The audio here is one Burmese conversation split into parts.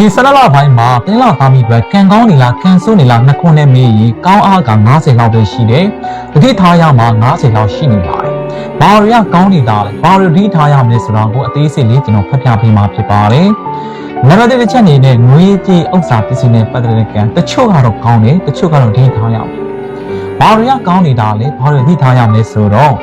ဒီဆနလပိုင်းမှာတင်းလာသားမိအတွက်ကံကောင်းနေလားကံဆိုးနေလားနှစ်ခုနဲ့မေးရင်ကောင်းအားက90လောက်ပဲရှိတယ်တတိထားရမှာ90လောက်ရှိနေပါတယ်ဘာတွေကကောင်းနေတာလဲဘာတွေတတိထားရမလဲဆိုတော့ကိုအသေးစိတ်လေးကျွန်တော်ဖတ်ပြပေးမှာဖြစ်ပါတယ်နံပါတ်1တစ်ချက်အနေနဲ့ငွေကြေးဥစ္စာပစ္စည်းနဲ့ပတ်သက်တဲ့ကံတချို့ကတော့ကောင်းတယ်တချို့ကတော့တတိထားရမယ်ဘာတွေကကောင်းနေတာလဲဘာတွေတတိထားရမလဲဆိုတော့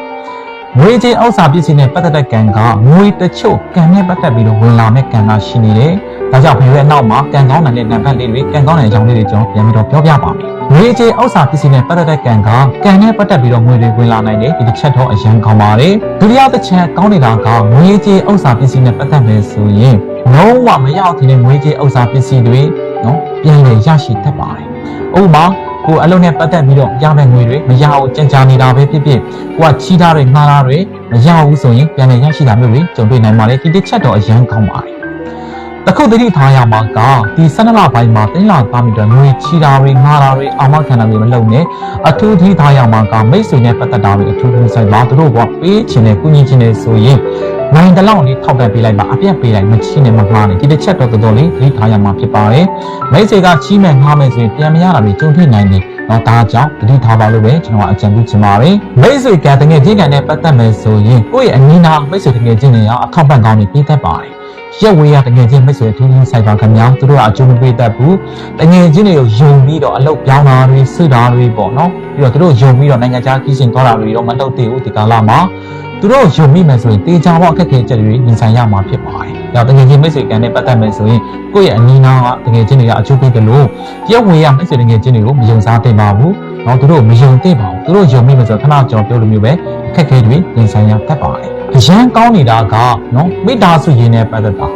ငွေကြေးဥစ္စာပစ္စည်းနဲ့ပတ်သက်တဲ့ကံကငွေတချို့ကံနဲ့ပတ်သက်ပြီးတော့ဝင်လာမဲ့ကံကရှိနေတယ်။ ဒါကြောင့်ဘယ်ရဲ့နောက်မှာကံကောင်းတဲ့နံပါတ်လေးတွေကံကောင်းတဲ့အကြောင်းလေးတွေကျွန်တော်ပြန်ပြီးတော့ပြောပြပါမယ်။ငွေကြေးဥစ္စာပစ္စည်းနဲ့ပတ်သက်တဲ့ကံကကံနဲ့ပတ်သက်ပြီးတော့ငွေတွေဝင်လာနိုင်တယ်ဒီတစ်ချက်တော့အရန်ကောင်းပါတယ်။ဒုတိယတစ်ချက်ကောင်းနေတာကငွေကြေးဥစ္စာပစ္စည်းနဲ့ပတ်သက်မယ်ဆိုရင်လုံးဝမရအောင်တဲ့ငွေကြေးဥစ္စာပစ္စည်းတွေနော်ပြန်လည်ရရှိတတ်ပါတယ်။ဥပမာကိုအလုံးနဲ့ပတ်သက်ပြီးတော့ရမယ့်ငွေတွေမရအောင်ကြံကြာနေတာပဲဖြစ်ဖြစ်ကိုကချီးထားတွေငှားထားတွေမရဘူးဆိုရင်ပြန်လည်ရရှိတာမျိုးတွေကြုံတွေ့နိုင်ပါလေဒီတစ်ချက်တော့အရန်ကောင်းပါတယ် တခုတတိထားရမှာကဒီ12လပိုင်းမှာတင်းလာသားမိတော့ငွေချီတာတွေငှားတာတွေအာမခံတာတွေမလုပ်နဲ့အထူးသတိထားရမှာကမိတ်ဆွေနဲ့ပတ်သက်တာတွေအထူးကြီးဆိုင်ပါသူတို့ကပေးချင်တဲ့ကုညီချင်တဲ့ဆိုရင်နိုင်တလောက်လေးထောက်ပံ့ပေးလိုက်ပါအပြတ်ပေးလိုက်မချီနဲ့မငှားနဲ့ဒီတစ်ချက်တော့တော်တော်လေးသတိထားရမှာဖြစ်ပါတယ်မိတ်ဆွေကချီးမဲ့ငှားမဲ့ဆိုရင်ပြန်မရတာတွေကြုံတွေ့နိုင်တယ်တော့ဒါကြောင့်တတိထားပါလို့ပဲကျွန်တော်အကြံပြုချင်ပါတယ်မိတ်ဆွေကတကယ်ချင်းကန်နဲ့ပတ်သက်မယ်ဆိုရင်ကိုယ့်ရဲ့အနည်းနာမိတ်ဆွေတကယ်ချင်းတွေရောအထောက်ပံ့ကောင်းနေပေးတတ်ပါတယ် ရက်ဝေးရတကယ်ချင်းမိတ်ဆွေထူးထူးဆိုင်ပါခင်ဗျာသူတို့ကအကျိုးမပေးတတ်ဘူးတကယ်ချင်းတွေကိုယုံပြီးတော့အလုပ်ပြောင်းတာတွေဆွတာတွေပေါ့နော်ပြီးတော့သူတို့ယုံပြီးတော့နိုင်ငံခြားကြီးစဉ်သွားတာတွေတော့မလုပ်သေးဘူးဒီကာလမှာ သူတို့ယုံမိမယ်ဆိုရင်တေချာပေါအခက်အခဲချက်တွေရင်ဆိုင်ရမှာဖြစ်ပါတယ်။ဒါတကယ်ချင်းမိတ်ဆွေကန်နဲ့ပတ်သက်မယ်ဆိုရင်ကိုယ့်ရဲ့အနည်းနာကတကယ်ချင်းတွေကအကျိုးပေးတယ်လို့ရက်ဝေးရမိတ်ဆွေတကယ်ချင်းတွေကိုမယုံစားတင်ပါဘူး။နော်သူတို့မယုံသင့်ပါဘူး။သူတို့ယုံမိမယ်ဆိုတော့ခဏကြောင်ပြောလို့မျိုးပဲအခက်အခဲတွေရင်ဆိုင်ရတတ်ပါတယ်။အရန်ကောင်းနေတာကနော်မိသားစုရင်းနဲ့ပတ်သက်တာ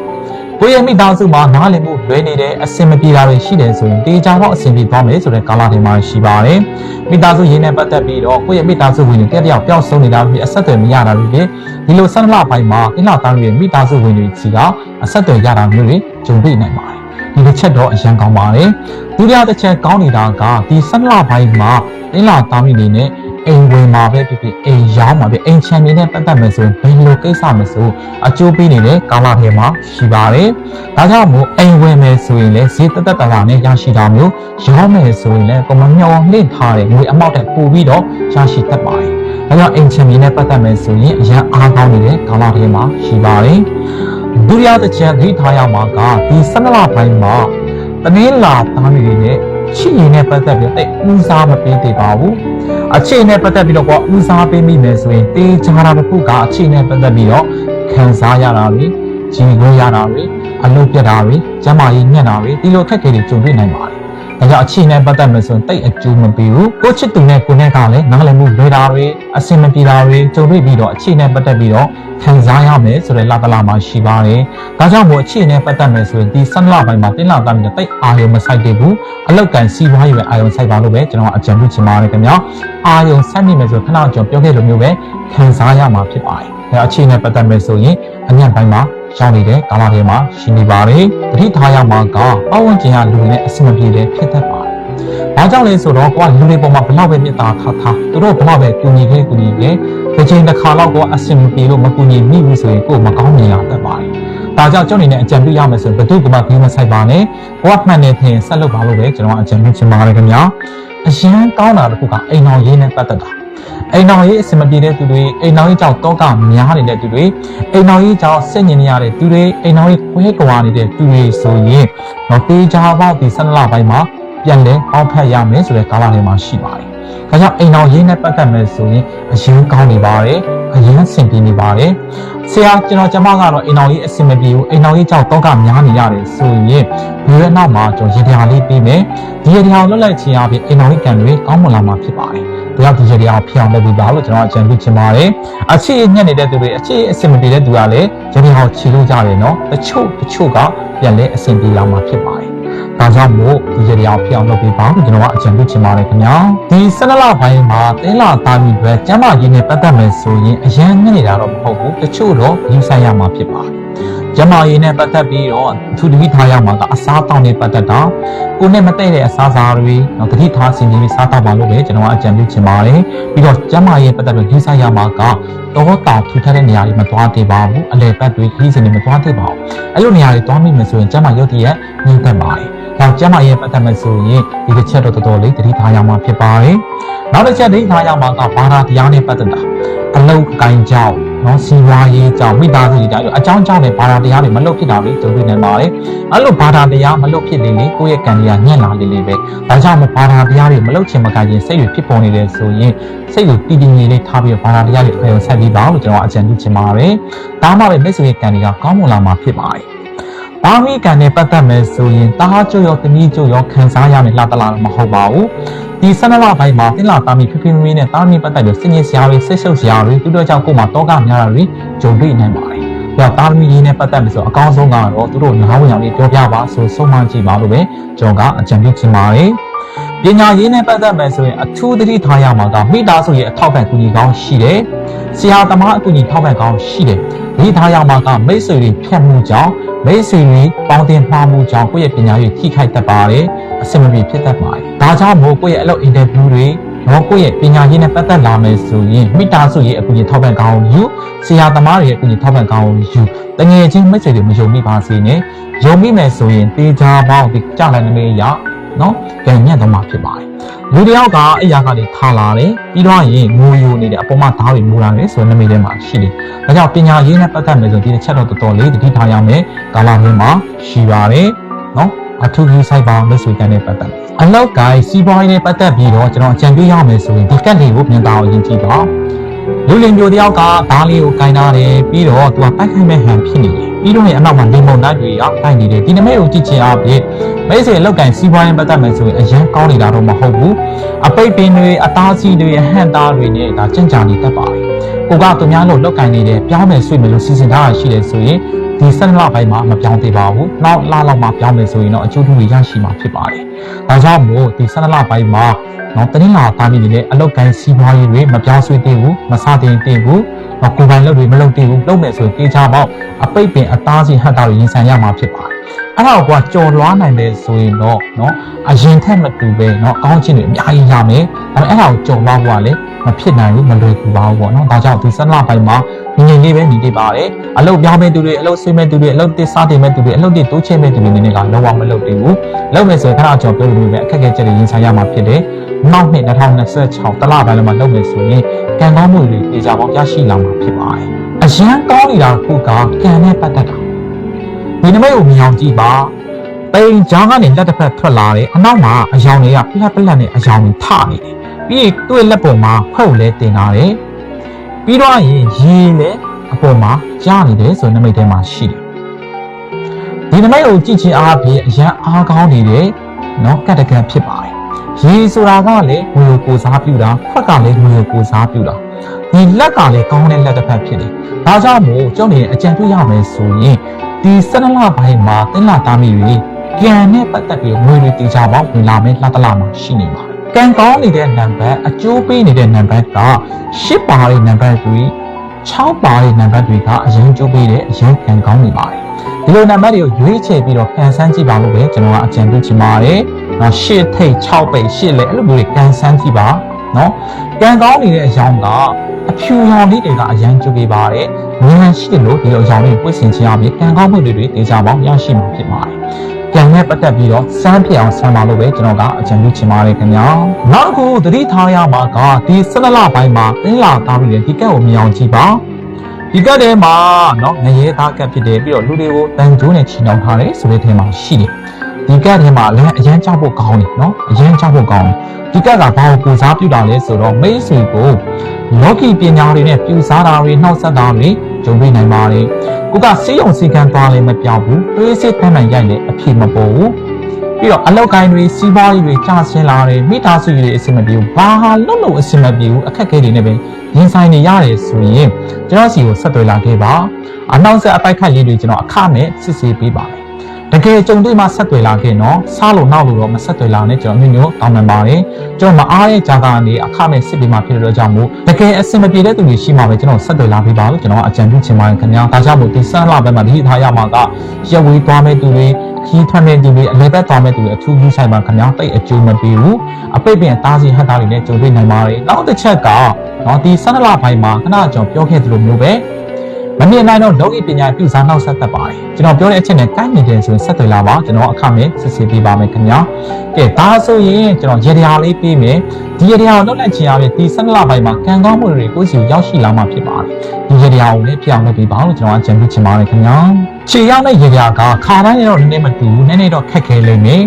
ကိုယ့်ရဲ့မိသားစုမှာနားလည်မှုလွဲနေတဲ့အဆင်မပြေတာတွေရှိတယ်ဆိုရင်တေချာတော့အဆင်ပြေသွားမယ်ဆိုတဲ့ကာလတွေမှာရှိပါတယ်။မိသားစုရင်းနဲ့ပတ်သက်ပြီးတော့ကိုယ့်ရဲ့မိသားစုဝင်တွေတယောက်တယောက်ပျောက်ဆုံးနေတာဖြစ်အဆက်အသွယ်မရတာတွေလေဒီလိုဆက်လပိုင်းမှာအလှသားတွေရဲ့မိသားစုဝင်တွေစီကအဆက်အသွယ်ရတာမျိုးတွေကြုံတွေ့နိုင်ပါတယ်။ဒီတစ်ချက်တော့အရန်ကောင်းပါတယ်။ဒုတိယတစ်ချက်ကောင်းနေတာကဒီဆက်လပိုင်းမှာအလှသားမိတွေနဲ့ အိမ်ဝင်မှာပဲဖြစ်ဖြစ်အိမ်ရောင်းမှာပဲအိမ်ချမ်းနေတဲ့ပတ်သက်မယ်ဆိုရင်ဘယ်လိုကိစ္စမဆိုအကျိုးပေးနေတဲ့ကာလထဲမှာရှိပါတယ်။ဒါကြောင့်မို့အိမ်ဝင်မယ်ဆိုရင်လည်းဈေးတက်တက်တလာနဲ့ရရှိတာမျိုးရောင်းမယ်ဆိုရင်လည်းကိုမမျောနှင့်ထားတဲ့ငွေအမောက်တက်ပို့ပြီးတော့ရရှိတတ်ပါတယ်။ဒါကြောင့်အိမ်ချမ်းနေတဲ့ပတ်သက်မယ်ဆိုရင်အရန်အားကောင်းနေတဲ့ကာလထဲမှာရှိပါတယ်။ဒုတိယတစ်ချက်သတိထားရမှာကဒီ၁၂လပိုင်းမှာတနင်္လာသားတွေနဲ့ ချစ်ရင်နဲ့ပတ်သက်ပြီးတိတ်ဦးစားမပေးသေးပါဘူး။အခြေနဲ့ပတ်သက်ပြီးတော့ကွာဦးစားပေးမိမယ်ဆိုရင်တေးချာတာတစ်ခုကအခြေနဲ့ပတ်သက်ပြီးတော့ခံစားရတာတွေကြီးငွေရတာတွေအလုပ်ပြတ်တာတွေကျန်းမာရေးညံ့တာတွေဒီလိုခက်ခဲတွေကြုံတွေ့နိုင်ပါတယ်။ ဒါကြောင့်အခြေနဲ့ပတ်သက်မယ်ဆိုရင်တိတ်အကျိုးမပေးဘူး။ကိုချစ်သူနဲ့ကိုနဲ့ကလည်းနားလည်မှုလွဲတာတွေအဆင်မပြေတာတွေကြုံတွေ့ပြီးတော့အခြေနဲ့ပတ်သက်ပြီးတော့ခံစားရမယ်ဆိုတဲ့လတလာမှာရှိပါတယ်။ဒါကြောင့်မို့အခြေနဲ့ပတ်သက်မယ်ဆိုရင်ဒီဆန်းလပိုင်းမှာတင်းလာသားမျိုးတိတ်အာရုံမဆိုင်သေးဘူး။အလောက်ကန်စီးပွားရေးပဲအာရုံဆိုင်ပါလို့ပဲကျွန်တော်အကြံပြုချင်ပါတယ်ခင်ဗျာ။အာရုံဆိုင်မိမယ်ဆိုခဏကြောင်ပြောခဲ့လိုမျိုးပဲခံစားရမှာဖြစ်ပါတယ်။ဒါအခြေနဲ့ပတ်သက်မယ်ဆိုရင်အညံ့ပိုင်းမှာ ရောက်နေတဲ့ကာလတွေမှာရှိနေပါတယ်။တတိထားရမှာကပတ်ဝန်းကျင်ကလူတွေနဲ့အဆင်မပြေတဲ့ဖြစ်တတ်ပါတယ်။ဘာကြောင့်လဲဆိုတော့ကိုကလူတွေပေါ်မှာဘလောက်ပဲမေတ္တာထားထားသူတို့ဘလောက်ပဲကူညီခဲ့ကူညီခဲ့တစ်ချိန်တစ်ခါတော့ကိုကအဆင်မပြေလို့မကူညီမိဘူးဆိုရင်ကိုယ်မကောင်းမြင်ရတတ်ပါတယ်။ဒါကြောင့်ကျောင်းနေနဲ့အကြံပြုရမယ်ဆိုရင်ဘယ်သူကမှပြီးမဆိုင်ပါနဲ့။ကိုကမှန်နေခင်ဆက်လုပ်ပါလို့ပဲကျွန်တော်အကြံပြုချင်ပါတယ်ခင်ဗျာ။အရန်ကောင်းတာတစ်ခုကအိမ်တော်ရေးနဲ့ပတ်သက်တာ။ အိမ်တော်ရေးအဆင်မပြေတဲ့သူတွေအိမ်တော်ရေးကြောင့်တောကများနေတဲ့သူတွေအိမ်တော်ရေးကြောင့်စိတ်ညစ်နေရတဲ့သူတွေအိမ်တော်ရေးကွဲကွာနေတဲ့သူတွေဆိုရင်တော့တေးကြပေါက်ဒီဆက်လပိုင်းမှာပြန်လဲပေါက်ဖက်ရမယ်ဆိုတဲ့ကာလတွေမှာရှိပါတယ်။ဒါကြောင့်အိမ်တော်ရေးနဲ့ပတ်သက်မယ်ဆိုရင်အရင်ကောင်းနေပါတယ်။အရင်ဆင်ပြေနေပါတယ်။ဆရာကျွန်တော်ကျမကတော့အိမ်တော်ရေးအဆင်မပြေဘူးအိမ်တော်ရေးကြောင့်တောကများနေရတယ်ဆိုရင်ဒီရဲ့နောက်မှာကျွန်တော်ရေတရားလေးပြီးမယ်။ဒီရေတရားလွတ်လိုက်ခြင်းအပြင်အိမ်တော်ရေးကံတွေကောင်းမွန်လာမှာဖြစ်ပါတယ်။ ဒါကြောင့်ဒီရေတရားဖြစ်အောင်လုပ်ပြီးပါလို့ကျွန်တော်အကြံပြုချင်ပါတယ်။အခြေညက်နေတဲ့သူတွေအခြေအဆင်မပြေတဲ့သူကလည်းရေတရားချီလို့ကြတယ်နော်။တချို့တချို့ကပြန်လဲအဆင်ပြေလာမှာဖြစ်ပါတယ်။ဒါကြောင့်မို့ဒီရေတရားဖြစ်အောင်လုပ်ပြီးပါလို့ကျွန်တော်ကအကြံပြုချင်ပါတယ်ခင်ဗျာဒီ12လပိုင်းမှာတင်းလာသားပြီးပဲကျမ်းမာရေးနဲ့ပတ်သက်မယ်ဆိုရင်အရန်နဲ့နေတာတော့မဟုတ်ဘူးတချို့တော့ယူဆိုင်ရမှာဖြစ်ပါတယ် ကျမရေးနဲ့ပတ်သက်ပြီးတော့အထူးတတိထားရမှာကအစားတောင်းနဲ့ပတ်သက်တာကိုနဲ့မတည့်တဲ့အစားအစာတွေနော်တတိထားစင်ကြီးစားတောက်ပါလို့ပဲကျွန်တော်ကအကြံပြုချင်ပါတယ်ပြီးတော့ကျမရေးပတ်သက်လို့ယူဆိုင်ရမှာကတော့တောင်ထူထပ်တဲ့နေရာတွေမသွားသေးပါဘူးအလဲပတ်တွေခီးစင်တွေမသွားသေးပါဘူးအဲ့လိုနေရာတွေသွားမိမယ်ဆိုရင်ကျမရုပ်တရက်ညှိသက်ပါတယ်။နောက်ကျမရဲ့ပတ်သက်မဲ့ဆိုရင်ဒီတစ်ချက်တော့တော်တော်လေးတတိထားရမှာဖြစ်ပါတယ်။နောက်တစ်ချက်တတိထားရမှာကဘာသာတရားနဲ့ပတ်သက်တာ အလုတ်ကိုင်းကြောင့်နော်စီဝါရေးကြောင့်မိသားစုကြီးကြောင့်အကြောင်းကြောင့်လည်းဘာသာတရားတွေမလုပ်ဖြစ်တာလေကြုံတွေ့နေပါတယ်။အဲ့လိုဘာသာတရားမလုပ်ဖြစ်လေလေကိုယ့်ရဲ့ကံတရားညံ့လာလေလေပဲ။ဒါကြောင့်မဘာသာတရားတွေမလုပ်ချင်မကရင်စိတ်တွေဖြစ်ပေါ်နေတယ်ဆိုရင်စိတ်ကိုတည်တည်ငြိမ်လေးထားပြီးဘာသာတရားတွေအရင်ဆက်ပြီးပါလို့ကျွန်တော်အကြံပြုချင်ပါတယ်။ဒါမှပဲမိတ်ဆွေရဲ့ကံတွေကကောင်းမွန်လာမှာဖြစ်ပါတယ်။ ဘာမိကံနဲ့ပတ်သက်မယ်ဆိုရင်တာဟာကျုပ်ရောတမီးကျုပ်ရောခံစားရမယ်လှတလာမဟုတ်ပါဘူး။ဒီဆန္ဒလပိုင်းမှာတင်လာတာမီဖိဖိမီနဲ့တာမီပတ်သက်လို့စင်ကြီးစရာတွေဆိတ်ဆုပ်စရာတွေသူတို့ကြောင့်ကိုယ်မှာတောကများတာတွေဂျုံတွေ့နိုင်ပါတယ်။ဒါတာမီရင်းနဲ့ပတ်သက်ပြီးဆိုအကောင်းဆုံးကတော့သူတို့နားဝင်အောင်လေးပြောပြပါဆိုဆုံးမကြည့်ပါလို့ပဲကျွန်တော်ကအကြံပြုချင်ပါတယ်။ပညာရေးနဲ့ပတ်သက်မယ်ဆိုရင်အထူးသတိထားရမှာကမိသားစုရဲ့အထောက်ပံ့ကူညီကောင်းရှိတယ်။ဆရာသမားအကူအညီထောက်ပံ့ကောင်းရှိတယ်။ ဒီထားရမှာကမိတ်ဆွေတွေဖြတ်မှုကြောင့်မိတ်ဆွေတွေပေါင်းတင်မှားမှုကြောင့်ကိုယ့်ရဲ့ပညာရေးထိခိုက်တတ်ပါတယ်။အဆင်မပြေဖြစ်တတ်ပါတယ်။ဒါကြောင့်မို့ကိုယ့်ရဲ့အလုပ်အင်တာဗျူးတွေတော့ကိုယ့်ရဲ့ပညာရေးနဲ့ပတ်သက်လာမယ်ဆိုရင်မိသားစုရဲ့အကူအညီထောက်ပံ့ကောင်းယူဆရာသမားတွေရဲ့အကူအညီထောက်ပံ့ကောင်းယူတငယ်ချင်းမိတ်ဆွေတွေမယုံမိပါစေနဲ့ယုံမိမယ်ဆိုရင်တေချာပေါင်းဒီကြလိုက်နေရ နော်ကြံညံ့တော့မှာဖြစ်ပါတယ်လူတယောက်ကအဲ့ရကနေထားလာတယ်ပြီးတော့ရင်ငိုယိုနေတယ်အပေါ်မှာဓာတ်တွေမူလာတယ်ဆိုတဲ့နမိတ်ထဲမှာရှိတယ်ဒါကြောင့်ပညာရေးနဲ့ပတ်သက်မယ်ဆိုဒီတစ်ချက်တော့တော်တော်လေးတတိထားရမယ်ကာလမျိုးမှာရှိပါတယ်နော်အထူးကြီးဆိုင်ပါလို့ဆိုတဲ့ပတ်သက်အလောက်ကိုင်းစီးပွားရေးနဲ့ပတ်သက်ပြီးတော့ကျွန်တော်အကြံပေးရမယ်ဆိုရင်ဒီကတ်လေးကိုမြန်တာအောင်ယဉ်ကြည့်ပါလူလင်မျိုးတယောက်ကဓာလေးကိုကင်ထားတယ်ပြီးတော့သူကပိုက်ခိုင်းမဲ့ဟန်ဖြစ်နေတယ် ပြီးတော့ရင်အနောက်မှာလေမုန်တိုင်းတွေရောက်တိုင်နေတယ်ဒီနမိတ်ကိုကြည့်ချင်အားဖြင့်မိတ်ဆွေလောက်ကင်စီးပွားရေးပတ်သက်မယ်ဆိုရင်အရန်ကောင်းနေတာတော့မဟုတ်ဘူးအပိတ်ပင်တွေအသားစီးတွေဟန်သားတွေနဲ့ဒါကြင်ကြာနေတတ်ပါတယ်ကိုကသူများလို့လောက်ကင်နေတယ်ပြောင်းမယ်ဆွေးမယ်လို့စီစဉ်ထားတာရှိတယ်ဆိုရင် ဒီဆက်လပိုင်းမှာမပြောင်းသေးပါဘူး။နောက်လလောက်မှပြောင်းမယ်ဆိုရင်တော့အကျိုးထူးတွေရရှိမှာဖြစ်ပါတယ်။ဒါကြောင့်မို့ဒီဆက်လပိုင်းမှာနော်တင်းလာသားမိနေတဲ့အလောက်ကိုင်းစီးပွားရေးတွေမပြောင်းဆွေးသေးဘူးမစတင်သေးဘူး။နော်ကိုယ်ပိုင်လုပ်တွေမလုပ်သေးဘူးလုပ်မယ်ဆိုရင်တေချာပေါက်အပိတ်ပင်အသားစီဟတ်တာတွေရင်ဆိုင်ရမှာဖြစ်ပါတယ်။ အဲ့တော့ကွာကြော်လွားနိုင်တယ်ဆိုရင်တော့နော်အရင်ထက်မတူပဲเนาะအကောင်းချင်းတွေအများကြီးရမယ်ဒါပေမဲ့အဲ့ဒါကိုကြုံသွားဖို့ကလည်းမဖြစ်နိုင်ဘူးမလွယ်ကူပါဘူးပေါ့နော်ဒါကြောင့်ဒီဆက်လပိုင်းမှာငြိမ်ငြိမ်လေးပဲနေနေပါတယ်အလုပ်ပြောင်းမဲ့သူတွေအလုပ်ဆွေးမဲ့သူတွေအလုပ်တစ်စားတင်မဲ့သူတွေအလုပ်တစ်တိုးချဲ့မဲ့သူတွေနေနေကလောကမလုပ်သေးဘူးလုပ်မယ်ဆိုရင်ခဏကြော်ပြောလို့ပဲအခက်အခဲချက်တွေရင်ဆိုင်ရမှာဖြစ်တယ်နောက်နှစ်2026တလပိုင်းမှာလုပ်မယ်ဆိုရင်ကံကောင်းမှုတွေအေကြပေါင်းရရှိလာမှာဖြစ်ပါတယ်အရန်ကောင်းနေတာခုကကံနဲ့ပတ်သက်တာ ဒီနမိတ်ကိုမြင်အောင်ကြည့်ပါပိန်ချောင်းကနေလက်တစ်ဖက်ထွက်လာတယ်အနောက်မှာအယောင်တွေကပြက်ပလက်နဲ့အယောင်တွေထနေတယ်ပြီးသူ့ရဲ့လက်ပေါ်မှာခွက်ကိုလည်းတင်ထားတယ်ပြီးတော့ရင်ရေလည်းအပေါ်မှာကြားနေတယ်ဆိုတဲ့နမိတ်ထဲမှာရှိတယ်ဒီနမိတ်ကိုကြည့်ချင်းအားဖြင့်အရန်အားကောင်းနေတယ်နော်ကတ်တကတ်ဖြစ်ပါတယ်ရေဆိုတာကလည်းငွေကိုကိုစားပြူတာခွက်ကလည်းငွေကိုကိုစားပြူတာဒီလက်ကလည်းကောင်းတဲ့လက်တစ်ဖက်ဖြစ်တယ်ဒါကြောင့်မို့ကျောင်းနေအကြံပြုရမယ်ဆိုရင် ဒီစနလပိုင်းမှာတင်းလာသားမိတွေကံနဲ့ပတ်သက်ပြီးငွေတွေတေချာပေါင်းဝင်လာမယ်လှတလာမှာရှိနေပါတယ်ကံကောင်းနေတဲ့နံပါတ်အကျိုးပေးနေတဲ့နံပါတ်က10ပါတဲ့နံပါတ်တွေ6ပါတဲ့နံပါတ်တွေကအရင်ကျိုးပေးတဲ့အရင်ကံကောင်းနေပါတယ်ဒီလိုနံပါတ်တွေကိုရွေးချယ်ပြီးတော့ကန်ဆန်းကြည့်ပါလို့ပဲကျွန်တော်ကအကြံပြုချင်ပါတယ်နော်10ထိတ်6ပိတ်10လဲအဲ့လိုမျိုးတွေကန်ဆန်းကြည့်ပါ နော်ကံကောင်းနေတဲ့အကြောင်းကအဖြူရောင်လေးတွေကအရန်ကျုပ်ပေးပါတယ်။ဉာဏ်ရှိတယ်လို့ဒီလိုအကြောင်းလေးပွင့်ဆင်ခြင်းအပြင်ကံကောင်းမှုတွေတွေတေချာပေါင်းရရှိမှာဖြစ်ပါတယ်။ကံနဲ့ပတ်သက်ပြီးတော့စမ်းဖြစ်အောင်ဆမ်းပါလို့ပဲကျွန်တော်ကအကြံပြုချင်ပါတယ်ခင်ဗျာ။နောက်တစ်ခုသတိထားရမှာကဒီ၁၂လပိုင်းမှာတင်းလာသားပြီးတဲ့ဒီကက်ကိုမြင်အောင်ကြည့်ပါ။ဒီကက်ထဲမှာနော်ငရဲသားကက်ဖြစ်တယ်ပြီးတော့လူတွေကိုတန်ကြိုးနဲ့ချီနှောင်ထားတယ်ဆိုတဲ့ထဲမှာရှိတယ်။ ဒီကက်ထဲမှာလည်းအရန်ကြောက်ဖို့ကောင်းတယ်နော်အရန်ကြောက်ဖို့ကောင်းတယ်ဒီကက်ကဘာကိုပူစားပြတာလဲဆိုတော့မိတ်ဆွေကိုလောကီပညာတွေနဲ့ပြူစားတာတွေနှောက်ဆက်တာတွေဂျုံပြနိုင်ပါတယ်ကိုကစေးရုံစီကံသွားလည်းမပြောင်းဘူးတွေးစစ်တမ်းမှန်ရိုက်လည်းအဖြစ်မပေါ်ဘူးပြီးတော့အလောက်ကိုင်းတွေစီးပွားရေးတွေကျဆင်းလာတယ်မိသားစုတွေအဆင်မပြေဘူးဘာဟာလွတ်လို့အဆင်မပြေဘူးအခက်အခဲတွေနဲ့ပဲရင်ဆိုင်နေရတယ်ဆိုရင်ကျွန်တော်စီကိုဆက်သွယ်လာခဲ့ပါအနောက်ဆက်အပိုက်ခတ်လေးတွေကျွန်တော်အခမဲ့စစ်ဆေးပေးပါမယ်တ ကယ်ကြုံတွေ့မှဆက်သွယ်လာခဲ့နော်စားလို့နောက်လို့တော့မဆက်သွယ်လာနဲ့ကျွန်တော်မျိုးမျိုးတောင်းပန်ပါတယ်ကျွန်တော်မအားတဲ့ဂျာကနေအခမဲ့စစ်ပြီးမှဖြစ်တဲ့အတွက်ကြောင့်မို့တကယ်အဆင်မပြေတဲ့သူတွေရှိမှပဲကျွန်တော်ဆက်သွယ်လာပြီးပါလို့ကျွန်တော်အကြံပြုချင်ပါတယ်ခင်ဗျာဒါကြောင့်မို့ဒီဆန်းလာဘက်မှာဒီထားရမှာကရက်ဝေးသွားမဲ့သူတွေခီးထွက်နေသူတွေအလဲဘက်သွားမဲ့သူတွေအထူးကြီးဆိုင်ပါခင်ဗျာတိတ်အကျိုးမပေးဘူးအပိတ်ပင်တားစီဟတ်တာတွေနဲ့ကြုံတွေ့နိုင်ပါတယ်နောက်တစ်ချက်ကနော်ဒီဆန်းလာပိုင်းမှာခဏကျွန်တော်ပြောခဲ့သလိုမျိုးပဲ မမြင်နိုင်တော့လောကီပညာပြုစားနောက်ဆက်သက်ပါတယ်ကျွန်တော်ပြောတဲ့အချက်နဲ့ကိုက်ညီတယ်ဆိုရင်ဆက်သွယ်လာပါကျွန်တော်အခမဲ့စစ်စစ်ပေးပါမယ်ခင်ဗျာကဲဒါဆိုရင်ကျွန်တော်ရေဒီယာလေးပေးမယ်ဒီရေဒီယာကိုလွတ်လပ်ချင်ရပြီဒီဆန်းလာပိုင်းမှာကံကောင်းမှုတွေကိုစီရောက်ရှိလာမှဖြစ်ပါတယ်ဒီရေဒီယာကိုလည်းဖြစ်အောင်လုပ်ပေးပါလို့ကျွန်တော်အကြံပြုချင်ပါတယ်ခင်ဗျာခြေရောက်တဲ့ရေဒီယာကခါတိုင်းတော့နည်းနည်းမတူဘူးနည်းနည်းတော့ခက်ခဲလိမ့်မယ်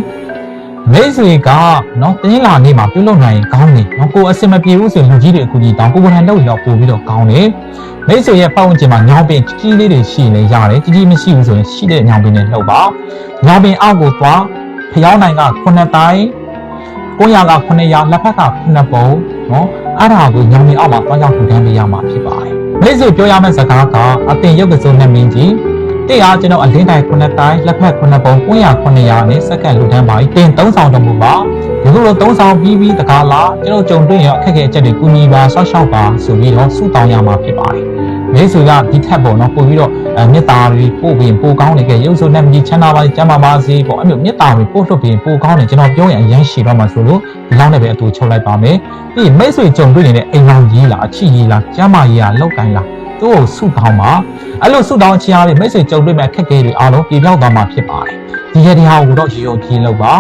မိတ်ဆွေကနော်တင်းလာနေမှာပြုလုပ်နိုင်ရင်ကောင်းတယ်နော်ကိုအစင်မပြေဘူးဆိုရင်လူကြီးတွေအခုကြီးတောင်းကိုကိုယ်တိုင်လုပ်ရင်တော့ပို့ပြီးတော့ကောင်းတယ် မိတ်ဆွေရဲ့ပတ်ဝန်းကျင်မှာညောင်ပင်ကြီးကြီးလေးတွေရှိရင်လည်းရတယ်ကြီးကြီးမရှိဘူးဆိုရင်ရှိတဲ့ညောင်ပင်တွေလှုပ်ပါညောင်ပင်အောက်ကိုသွားဖျောင်းနိုင်က9တိုင်း900က900လက်ဖက်က9ပုံနော်အဲ့ဒါကိုညောင်ပင်အောက်မှာသွားရောက်ထူထမ်းပေးရမှာဖြစ်ပါတယ်မိတ်ဆွေပြောရမယ့်စကားကအတင်ရုပ်ကစုံနဲ့မင်းကြီး တဲ့အားကျွန်တော်အလင်းတိုင်း9တိုင်းလက်ဖက်9ပုံ900 900နဲ့စက္ကန့်လူတန်းပါတင်3ဆောင်တော်မူပါဒီလိုလို3ဆောင်ပြီးပြီးတကားလားကျွန်တော်ကြုံတွေ့ရအခက်အခဲအချက်တွေကူညီပါဆောက်ရှောက်ပါဆိုပြီးတော့စုတောင်းရမှာဖြစ်ပါတယ်မိတ်ဆွေကဒီထက်ပေါ့နော်ပို့ပြီးတော့အဲမေတ္တာတွေပို့ပြီးပို့ကောင်းနေကြရုပ်ဆိုနဲ့မကြီးချမ်းသာပါစေကျမ်းမာပါစေပေါ့အဲ့လိုမေတ္တာတွေပို့ထုတ်ပြီးပို့ကောင်းနေကျွန်တော်ပြောရင်အရင်ရှိတော့မှဆိုလို့ဒီလောက်နဲ့ပဲအတူချုပ်လိုက်ပါမယ်ပြီးမိတ်ဆွေကြုံတွေ့နေတဲ့အိမ်အောင်ကြီးလားအချစ်ကြီးလားကျမ်းမာကြီးလားလောက်တိုင်းလား သူ့ကိုစုတောင်းပါအဲ့လိုစုတောင်းချင်ရပြီးမိတ်ဆွေကြုံတွေ့မဲ့အခက်အခဲတွေအားလုံးပြေပြောက်သွားမှာဖြစ်ပါတယ်ဒီရတရားကိုတော့ရေရုံကြီးလောက်ပါ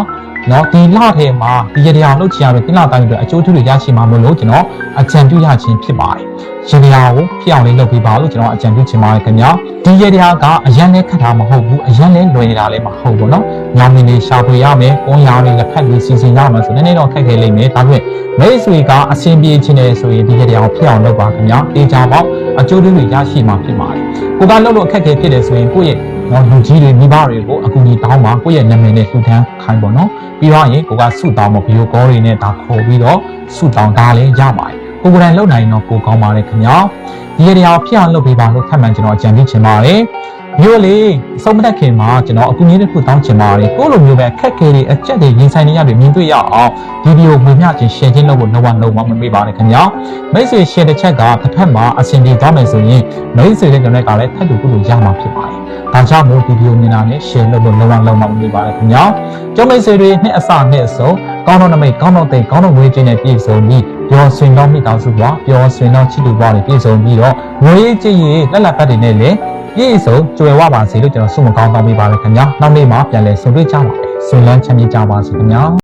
နော်ဒီလထဲမှာဒီရတရားလှုပ်ချင်ရပြီးတိလတိုင်းအတွက်အကျိုးထူးတွေရရှိမှာမလို့ကျွန်တော်အကြံပြုရခြင်းဖြစ်ပါတယ် ရတရားကိုဖြစ်အောင်လေးလုပ်ပေးပါလို့ကျွန်တော်အကြံပြုချင်ပါတယ်ခင်ဗျာဒီရတရားကအရန်လဲခတ်တာမဟုတ်ဘူးအရန်လဲလွယ်နေတာလည်းမဟုတ်ဘူးနော်ညောင်မင်းလေးရှာဖွေရမယ်ကွန်ရာတွေလက်ဖက်တွေစီစဉ်ရမယ်ဆိုနည်းနည်းတော့ခက်ခဲလိမ့်မယ်ဒါပေမဲ့မိတ်ဆွေကအဆင်ပြေခြင်းနဲ့ဆိုရင်ဒီရတရားကိုဖြစ်အောင်လုပ်ပါခင်ဗျာတေချာပေါက်အကျိုးထူးတွေရရှိမှာဖြစ်ပါတယ်ကိုကလှုပ်လို့အခက်ခဲဖြစ်တယ်ဆိုရင်ကိုယ့်ရဲ့နော်လူကြီးတွေမိဘတွေကိုအကူအညီတောင်းပါကိုယ့်ရဲ့နာမည်နဲ့လှူဒန်းခိုင်းပါနော်ပြီးတော့ရင်ကိုကစုတောင်းဖို့ဗီဒီယိုကောတွေနဲ့ဒါခေါ်ပြီးတော့စုတောင်းဒါလည်းရပါတယ် ကိုယ်ကိုယ်တိုင်လုပ်နိုင်ရင်တော့ကိုကောင်းပါတယ်ခင်ဗျာဒီရတရားဖြစ်အောင်လုပ်ပေးပါလို့ခက်မှန်ကျွန်တော်အကြံပြုချင်ပါတယ်မျိုးလေစုံမတက်ခင်မှာကျွန်တော်အကူအညီတစ်ခုတောင်းချင်ပါတယ်ကိုလိုမျိုးပဲခက်ခဲတွေအကြက်တွေရင်ဆိုင်နေရတွေမြင်တွေ့ရအောင်ဗီဒီယိုဝင်မျှခြင်း share ခြင်းလုပ်ဖို့လုံးဝလုံးဝမမေ့ပါနဲ့ခင်ဗျာမိတ်ဆွေ share တစ်ချက်ကတစ်ဖက်မှာအဆင်ပြေသွားမယ်ဆိုရင်မိတ်ဆွေတဲ့ကျွန်တော်ကလည်းထပ်တူကုလို့ရမှာဖြစ်ပါတယ်ဒါကြောင့်မို့ဗီဒီယိုမြင်တာနဲ့ share လုပ်လို့လုံးဝလုံးဝမမေ့ပါနဲ့ခင်ဗျာကျောင်းမိတ်ဆွေတွေနှစ်အစနှစ်အစုံကောင်းတော့နမိတ်ကောင်းတော့တိတ်ကောင်းတော့ငွေချင်းနဲ့ပြည့်စုံပြီး ပျော်ရွှင်တော့မိသားစုဘဝပျော်ရွှင်တော့ချစ်သူဘဝတွေပြည့်စုံပြီးတော့ငွေရေးကြည်ရေးလက်လက်ပတ်တွေနဲ့လည်းပြည့်စုံကြွယ်ဝပါစေလို့ကျွန်တော်ဆုမကောင်းတောင်းပေးပါရခင်ဗျာနောက်နေ့မှာပြန်လည်ဆုံတွေ့ကြပါမယ်ဆွေလန်းချမ်းမြေ့ကြပါစေခင်ဗျာ